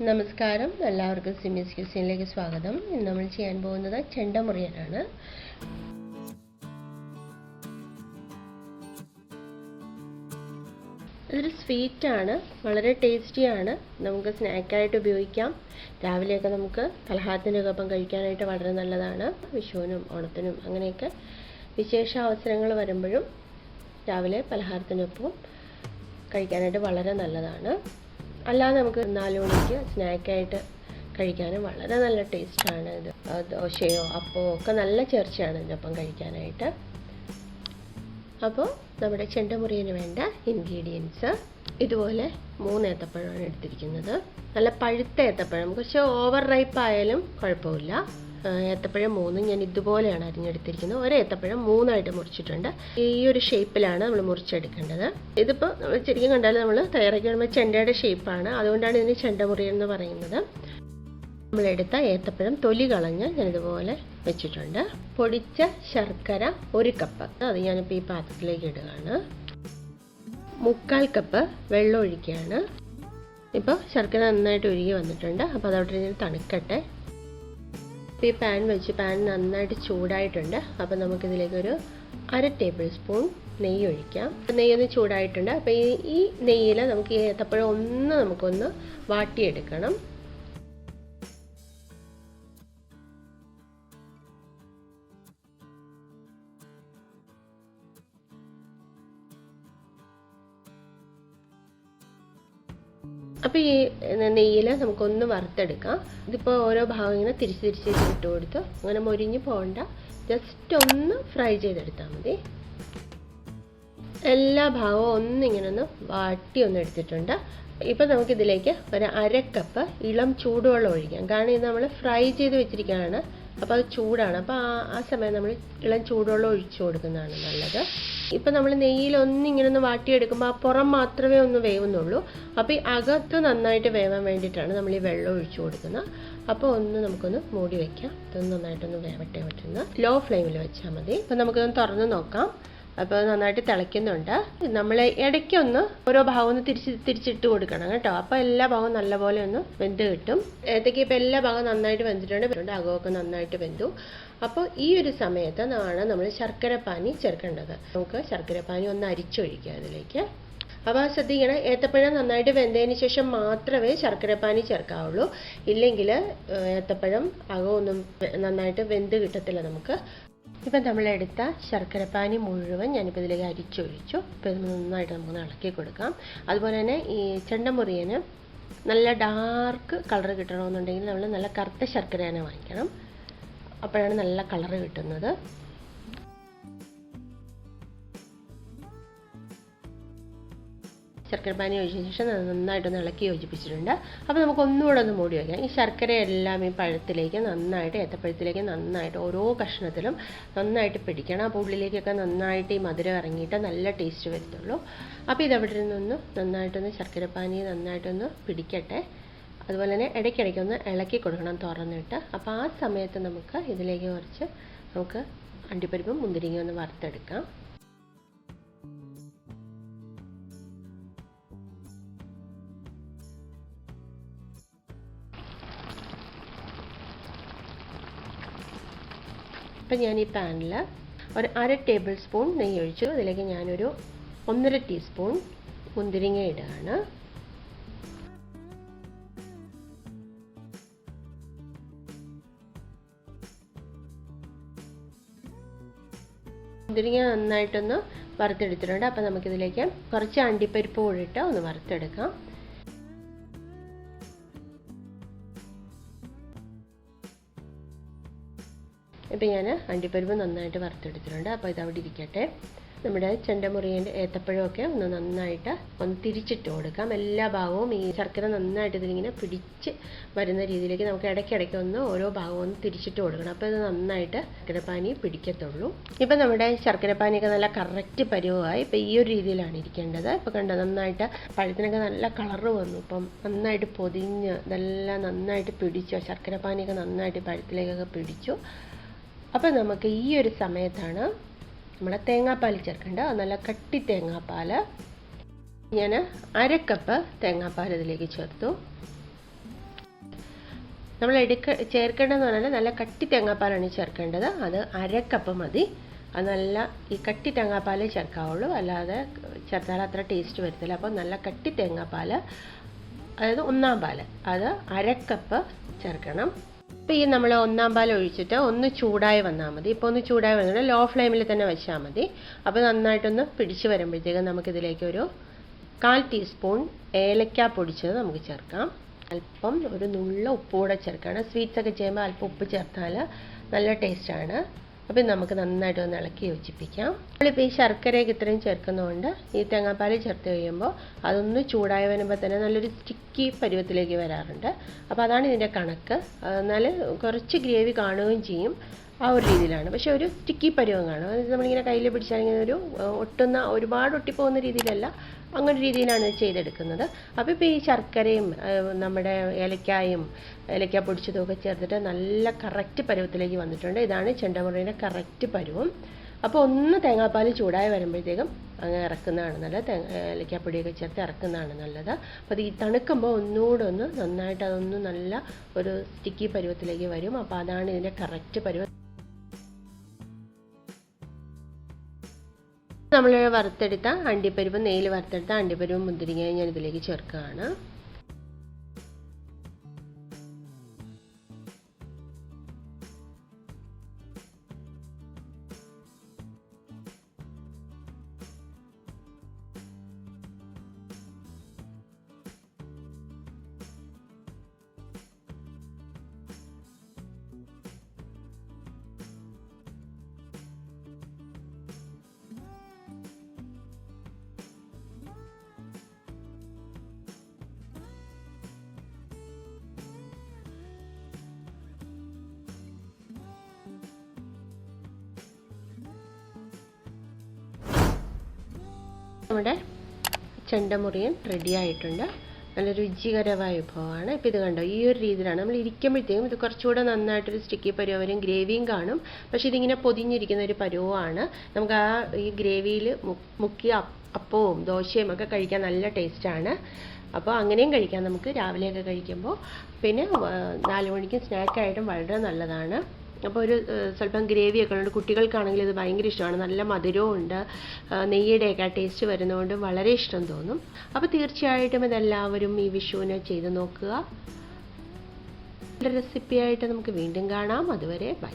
നമസ്കാരം. എല്ലാവർക്കും സിമിസ് ക്യൂസിനിലേക്ക് സ്വാഗതം. ഇന്ന് നമ്മൾ ചെയ്യാൻ പോകുന്നത് ചെണ്ടമുറിയനാണ്. ഇതൊരു സ്വീറ്റാണ്. വളരെ ടേസ്റ്റിയാണ്. നമുക്ക് സ്നാക്കായിട്ട് ഉപയോഗിക്കാം. രാവിലെയൊക്കെ നമുക്ക് പലഹാരത്തിന്റെ ഒപ്പം കഴിക്കാനായിട്ട് വളരെ നല്ലതാണ്. വിഷുവിനും ഓണത്തിനും അങ്ങനെയൊക്കെ വിശേഷ അവസരങ്ങൾ വരുമ്പോഴും രാവിലെ പലഹാരത്തിനൊപ്പം കഴിക്കാനായിട്ട് വളരെ നല്ലതാണ്. അല്ലാതെ നമുക്ക് നാല് മണിക്ക് സ്നാക്കായിട്ട് കഴിക്കാനും വളരെ നല്ല ടേസ്റ്റാണ് ഇത്. ദോശയോ അപ്പമോ ഒക്കെ നല്ല ചേർച്ചയാണ് ഇതിനൊപ്പം കഴിക്കാനായിട്ട്. അപ്പോൾ നമ്മുടെ ചെണ്ടമുറിയന് വേണ്ട ഇൻഗ്രീഡിയൻസ്. ഇതുപോലെ മൂന്ന് ഏത്തപ്പഴമാണ് എടുത്തിരിക്കുന്നത്. നല്ല പഴുത്ത ഏത്തപ്പഴം. കുറച്ച് ഓവർ റൈപ്പ് ആയാലും കുഴപ്പമില്ല. ഏത്തപ്പഴം മൂന്നും ഞാൻ ഇതുപോലെയാണ് അരിഞ്ഞെടുത്തിരിക്കുന്നത്. ഒരു ഏത്തപ്പഴം മൂന്നായിട്ട് മുറിച്ചിട്ടുണ്ട്. ഈ ഒരു ഷേപ്പിലാണ് നമ്മൾ മുറിച്ചെടുക്കേണ്ടത്. ഇതിപ്പോൾ ശരിക്കും കണ്ടാൽ നമ്മൾ തയ്യാറാക്കി വരുമ്പോൾ ചെണ്ടയുടെ ഷേപ്പാണ് അതുകൊണ്ടാണ് ഇതിന് ചെണ്ടമുറി എന്ന് പറയുന്നത്. നമ്മളെടുത്ത ഏത്തപ്പഴം തൊലി കളഞ്ഞ് ഞാൻ ഇതുപോലെ വെച്ചിട്ടുണ്ട്. പൊടിച്ച ശർക്കര ഒരു കപ്പ്. അത് ഞാനിപ്പോൾ ഈ പാത്രത്തിലേക്ക് ഇടുകയാണ്. മുക്കാൽ കപ്പ് വെള്ളം ഒഴിക്കുകയാണ്. ഇപ്പോൾ ശർക്കര നന്നായിട്ട് ഒഴുകി വന്നിട്ടുണ്ട്. അപ്പോൾ അതവിടെ ഞാൻ തണുക്കട്ടെ. ഇപ്പോൾ ഈ പാൻ വെച്ച് പാൻ നന്നായിട്ട് ചൂടായിട്ടുണ്ട്. അപ്പോൾ നമുക്കിതിലേക്കൊരു അര ടേബിൾ സ്പൂൺ നെയ്യ് ഒഴിക്കാം. നെയ്യൊന്ന് ചൂടായിട്ടുണ്ട്. അപ്പോൾ ഈ ഈ നെയ്യിൽ നമുക്ക് ഏത്തപ്പഴം ഒന്ന് നമുക്കൊന്ന് വാട്ടിയെടുക്കണം. അപ്പോൾ ഈ നെയ്യിൽ നമുക്കൊന്ന് വറുത്തെടുക്കാം. ഇതിപ്പോൾ ഓരോ ഭാഗം ഇങ്ങനെ തിരിച്ച് തിരിച്ച് ഇട്ട് കൊടുത്ത് അങ്ങനെ മൊരിഞ്ഞ് പോകണ്ട ജസ്റ്റ് ഒന്ന് ഫ്രൈ ചെയ്തെടുത്താൽ മതി. എല്ലാ ഭാഗവും ഒന്നിങ്ങനെ ഒന്ന് വാട്ടി ഒന്ന് എടുത്തിട്ടുണ്ട്. ഇപ്പം നമുക്കിതിലേക്ക് ഒരു അര കപ്പ് ഇളം ചൂടുവെള്ളം ഒഴിക്കാം. കാരണം ഇത് നമ്മൾ ഫ്രൈ ചെയ്ത് വെച്ചിരിക്കുകയാണ് അപ്പോൾ അത് ചൂടാണ്. അപ്പോൾ ആ ആ സമയം നമ്മൾ ഇളം ചൂടുവെള്ളം ഒഴിച്ചു കൊടുക്കുന്നതാണ് നല്ലത്. ഇപ്പം നമ്മൾ നെയ്യിൽ ഒന്നിങ്ങനെ ഒന്ന് വാട്ടിയെടുക്കുമ്പോൾ ആ പുറം മാത്രമേ ഒന്ന് വേവുന്നുള്ളൂ. അപ്പോൾ ഈ അകത്ത് നന്നായിട്ട് വേവാൻ വേണ്ടിയിട്ടാണ് നമ്മൾ ഈ വെള്ളം ഒഴിച്ചു കൊടുക്കുന്നത്. അപ്പോൾ ഒന്ന് നമുക്കൊന്ന് മൂടി വയ്ക്കാം ഇതൊന്ന് നന്നായിട്ടൊന്ന് വേവട്ടെ പറ്റുന്ന ലോ ഫ്ലെയിമിൽ വെച്ചാൽ മതി. അപ്പോൾ നമുക്കൊന്ന് തുറന്ന് നോക്കാം. അപ്പോൾ നന്നായിട്ട് തിളയ്ക്കുന്നുണ്ട്. നമ്മൾ ഇടയ്ക്കൊന്ന് ഓരോ ഭാഗം ഒന്ന് തിരിച്ച് തിരിച്ചിട്ട് കൊടുക്കണം കേട്ടോ. അപ്പോൾ എല്ലാ ഭാഗവും നല്ലപോലെ ഒന്ന് വെന്ത് കിട്ടും. ഏത്തയ്ക്ക് ഇപ്പോൾ എല്ലാ ഭാഗവും നന്നായിട്ട് വെന്തിട്ടുണ്ട്. അകമൊക്കെ നന്നായിട്ട് വെന്തു. അപ്പോൾ ഈ ഒരു സമയത്ത് ആണ് നമ്മൾ ശർക്കരപ്പാനി ചേർക്കേണ്ടത്. നമുക്ക് ശർക്കരപ്പാനി ഒന്ന് അരിച്ചൊഴിക്കുക അതിലേക്ക്. അപ്പോൾ ശ്രദ്ധിക്കണം ഏത്തപ്പഴം നന്നായിട്ട് വെന്തതിന് ശേഷം മാത്രമേ ശർക്കരപ്പാനി ചേർക്കാവുള്ളൂ. ഇല്ലെങ്കിൽ ഏത്തപ്പഴം അകമൊന്നും നന്നായിട്ട് വെന്ത് കിട്ടത്തില്ല നമുക്ക്. ഇപ്പം നമ്മളെടുത്ത ശർക്കരപ്പാനി മുഴുവൻ ഞാനിപ്പോൾ ഇതിലേക്ക് അരിച്ചൊഴിച്ചു. ഇപ്പോൾ ഇത് നന്നായിട്ട് നമുക്ക് ഇളക്കി കൊടുക്കാം. അതുപോലെ തന്നെ ഈ ചെണ്ടമുറിയന് നല്ല ഡാർക്ക് കളർ കിട്ടണമെന്നുണ്ടെങ്കിൽ നമ്മൾ നല്ല കറുത്ത ശർക്കര തന്നെ വാങ്ങിക്കണം. അപ്പോഴാണ് നല്ല കളർ കിട്ടുന്നത്. ശർക്കരപ്പാനി ഒഴിച്ചതിന് ശേഷം അത് നന്നായിട്ടൊന്ന് ഇളക്കി യോജിപ്പിച്ചിട്ടുണ്ട്. അപ്പോൾ നമുക്ക് ഒന്നുകൂടെ ഒന്ന് മൂടി വയ്ക്കാം ഈ ശർക്കരയെല്ലാം ഈ പഴത്തിലേക്ക് നന്നായിട്ട് ഏത്തപ്പഴത്തിലേക്ക് നന്നായിട്ട് ഓരോ കഷ്ണത്തിലും നന്നായിട്ട് പിടിക്കണം. അപ്പോൾ ഉള്ളിലേക്കൊക്കെ നന്നായിട്ട് ഈ മധുരം ഇറങ്ങിയിട്ട് നല്ല ടേസ്റ്റ് വരത്തുള്ളൂ. അപ്പോൾ ഇതവിടെ നിന്നൊന്ന് നന്നായിട്ടൊന്ന് ശർക്കരപ്പാനി നന്നായിട്ടൊന്ന് പിടിക്കട്ടെ. അതുപോലെ തന്നെ ഇടയ്ക്കിടയ്ക്ക് ഒന്ന് ഇളക്കി കൊടുക്കണം തുറന്നിട്ട്. അപ്പോൾ ആ സമയത്ത് നമുക്ക് ഇതിലേക്ക് കുറച്ച് നമുക്ക് അണ്ടിപ്പരിപ്പും മുന്തിരിങ്ങയും ഒന്ന് വറുത്തെടുക്കാം. അപ്പം ഞാൻ ഈ പാനിൽ ഒരു അര ടേബിൾ സ്പൂൺ നെയ്യ് ഒഴിച്ചു അതിലേക്ക് ഞാനൊരു ഒന്നര ടീസ്പൂൺ മുന്തിരിങ്ങ ഇടുകയാണ്. മുന്തിരിങ്ങ നന്നായിട്ടൊന്ന് വറുത്തെടുത്തിട്ടുണ്ട്. അപ്പോൾ നമുക്കിതിലേക്ക് കുറച്ച് അണ്ടിപ്പരിപ്പ് കൂടിയിട്ട് ഒന്ന് വറുത്തെടുക്കാം. ഇപ്പം ഞാൻ അണ്ടിപ്പരിപ്പ് നന്നായിട്ട് വറുത്തെടുത്തിട്ടുണ്ട്. അപ്പോൾ ഇത് അവിടെ ഇരിക്കട്ടെ. നമ്മുടെ ചെണ്ടമുറിയന്റെ ഏത്തപ്പഴമൊക്കെ ഒന്ന് നന്നായിട്ട് ഒന്ന് തിരിച്ചിട്ട് കൊടുക്കാം. എല്ലാ ഭാഗവും ഈ ശർക്കര നന്നായിട്ട് ഇതിലിങ്ങനെ പിടിച്ച് വരുന്ന രീതിയിലേക്ക് നമുക്ക് ഇടയ്ക്കിടയ്ക്ക് ഒന്ന് ഓരോ ഭാഗവും ഒന്ന് തിരിച്ചിട്ട് കൊടുക്കണം. അപ്പോൾ ഇത് നന്നായിട്ട് ശർക്കരപ്പാനി പിടിക്കത്തുള്ളൂ. ഇപ്പം നമ്മുടെ ശർക്കരപ്പാനിയൊക്കെ നല്ല കറക്റ്റ് പരുവമായി ഇപ്പം ഈ ഒരു രീതിയിലാണ് ഇരിക്കേണ്ടത്. ഇപ്പം കണ്ടോ നന്നായിട്ട് പഴത്തിനൊക്കെ നല്ല കളറ് വന്നു. ഇപ്പം നന്നായിട്ട് പൊതിഞ്ഞ് ഇതെല്ലാം നന്നായിട്ട് പിടിച്ചു. ശർക്കരപ്പാനിയൊക്കെ നന്നായിട്ട് പഴത്തിലേക്കൊക്കെ പിടിച്ചു. അപ്പം നമുക്ക് ഈ ഒരു സമയത്താണ് നമ്മുടെ തേങ്ങാപ്പാൽ ചേർക്കേണ്ട. നല്ല കട്ടി തേങ്ങാപ്പാൽ. ഞാൻ അരക്കപ്പ് കപ്പ് തേങ്ങാപ്പാൽ ഇതിലേക്ക് ചേർത്തു. നമ്മൾ എടുക്ക ചേർക്കേണ്ടതെന്ന് പറഞ്ഞാൽ നല്ല കട്ടി തേങ്ങാപ്പാലാണ് ചേർക്കേണ്ടത്. അത് അരക്കപ്പ് മതി. അത് നല്ല ഈ കട്ടി തേങ്ങാപ്പാലേ ചേർക്കാവുള്ളൂ. അല്ലാതെ ചേർത്താൽ അത്ര ടേസ്റ്റ് വരത്തില്ല. അപ്പോൾ നല്ല കട്ടി തേങ്ങാപ്പാൽ. അതായത് ഒന്നാം പാൽ അത് അരക്കപ്പ് ചേർക്കണം. ഇപ്പോൾ ഈ നമ്മൾ ഒന്നാം പാൽ ഒഴിച്ചിട്ട് ഒന്ന് ചൂടായി വന്നാൽ മതി. ഇപ്പോൾ ഒന്ന് ചൂടായി വന്നാൽ ലോ ഫ്ലെയിമിൽ തന്നെ വെച്ചാൽ മതി. അപ്പോൾ നന്നായിട്ടൊന്ന് പിടിച്ച് വരുമ്പോഴത്തേക്കും നമുക്കിതിലേക്ക് ഒരു കാൽ ടീസ്പൂൺ ഏലക്ക പൊടിച്ചത് നമുക്ക് ചേർക്കാം. അല്പം ഒരു നുള്ള ഉപ്പ് കൂടെ ചേർക്കണം. സ്വീറ്റ്സ് ഒക്കെ ചെയ്യുമ്പോൾ അല്പം ഉപ്പ് ചേർത്താൽ നല്ല ടേസ്റ്റാണ് അപ്പം നമുക്ക് നന്നായിട്ട് ഒന്ന് ഇളക്കി യോജിപ്പിക്കാം. നമ്മളിപ്പോൾ ഈ ശർക്കരയൊക്കെ ഇത്രയും ചേർക്കുന്നതുകൊണ്ട് ഈ തേങ്ങാപ്പാൽ ചേർത്ത് കഴിയുമ്പോൾ അതൊന്ന് ചൂടായി വരുമ്പോൾ തന്നെ നല്ലൊരു സ്റ്റിക്കി പരുവത്തിലേക്ക് വരാറുണ്ട്. അപ്പോൾ അതാണ് ഇതിന്റെ കണക്ക്. എന്നാൽ കുറച്ച് ഗ്രേവി കാണുകയും ചെയ്യും. ആ ഒരു രീതിയിലാണ്. പക്ഷെ ഒരു സ്റ്റിക്കി പരുവം അതായത് നമ്മളിങ്ങനെ കയ്യിൽ പിടിച്ചാണെങ്കിൽ ഒരു ഒട്ടുന്ന ഒരുപാട് ഒട്ടിപ്പോകുന്ന രീതിയിലല്ല അങ്ങനെ രീതിയിലാണ് ചെയ്തെടുക്കുന്നത്. അപ്പോൾ ഇപ്പോൾ ഈ ശർക്കരയും നമ്മുടെ ഏലക്കായും ഏലക്ക പൊടിച്ചതും ഒക്കെ ചേർത്തിട്ട് നല്ല കറക്റ്റ് പരുവത്തിലേക്ക് വന്നിട്ടുണ്ട്. ഇതാണ് ചെണ്ടമുറയുടെ കറക്റ്റ് പരുവം. അപ്പോൾ ഒന്ന് തേങ്ങാപ്പാൽ ചൂടായി വരുമ്പോഴത്തേക്കും അങ്ങ് ഇറക്കുന്നതാണ് നല്ലത്. ഏലക്കാപ്പൊടിയൊക്കെ ചേർത്ത് ഇറക്കുന്നതാണ് നല്ലത്. അപ്പോൾ ഈ തണുക്കുമ്പോൾ ഒന്നുകൂടെ ഒന്ന് നന്നായിട്ട് അതൊന്ന് നല്ല ഒരു സ്റ്റിക്കി പരുവത്തിലേക്ക് വരും. അപ്പോൾ അതാണ് ഇതിന്റെ കറക്റ്റ് പരുവം. നമ്മൾ വറുത്തെടുത്ത അണ്ടിപ്പരിപ്പ് നെയ്യിൽ വറുത്തെടുത്ത അണ്ടിപ്പരിപ്പ് മുന്തിരിങ്ങയും ഞാൻ ഇതിലേക്ക് ചേർക്കുകയാണ്. നമ്മുടെ ചെണ്ടമുറിയൻ റെഡി ആയിട്ടുണ്ട്. നല്ല രുചികരമായ വിഭവമാണ്. ഇപ്പോൾ ഇത് കണ്ടോ ഈ ഒരു രീതിയിലാണ്. നമ്മൾ ഇരിക്കുമ്പോഴത്തേക്കും ഇത് കുറച്ചുകൂടെ നന്നായിട്ടൊരു സ്റ്റിക്കി പരുവരും വരും ഗ്രേവിയും കാണും. പക്ഷേ ഇതിങ്ങനെ പൊതിഞ്ഞിരിക്കുന്ന ഒരു പരുവമാണ്. നമുക്ക് ആ ഈ ഗ്രേവിയിൽ മുക്കിയ അപ്പവും ദോശയും ഒക്കെ കഴിക്കാൻ നല്ല ടേസ്റ്റാണ് അപ്പോൾ അങ്ങനെയും കഴിക്കാം. നമുക്ക് രാവിലെയൊക്കെ കഴിക്കുമ്പോൾ. പിന്നെ നാല് മണിക്ക് സ്നാക്കായിട്ടും വളരെ നല്ലതാണ്. അപ്പോൾ ഒരു സ്വല്പം ഗ്രേവിയൊക്കെ ഉണ്ട്. കുട്ടികൾക്കാണെങ്കിൽ ഇത് ഭയങ്കര ഇഷ്ടമാണ്. നല്ല മധുരവും ഉണ്ട്. നെയ്യുടെയൊക്കെ ടേസ്റ്റ് വരുന്നതുകൊണ്ട് വളരെ ഇഷ്ടം തോന്നും. അപ്പോൾ തീർച്ചയായിട്ടും ഇതെല്ലാവരും ഈ വിഷുവിനെ ചെയ്ത് നോക്കുക. റെസിപ്പിയായിട്ട് നമുക്ക് വീണ്ടും കാണാം. അതുവരെ ബൈ.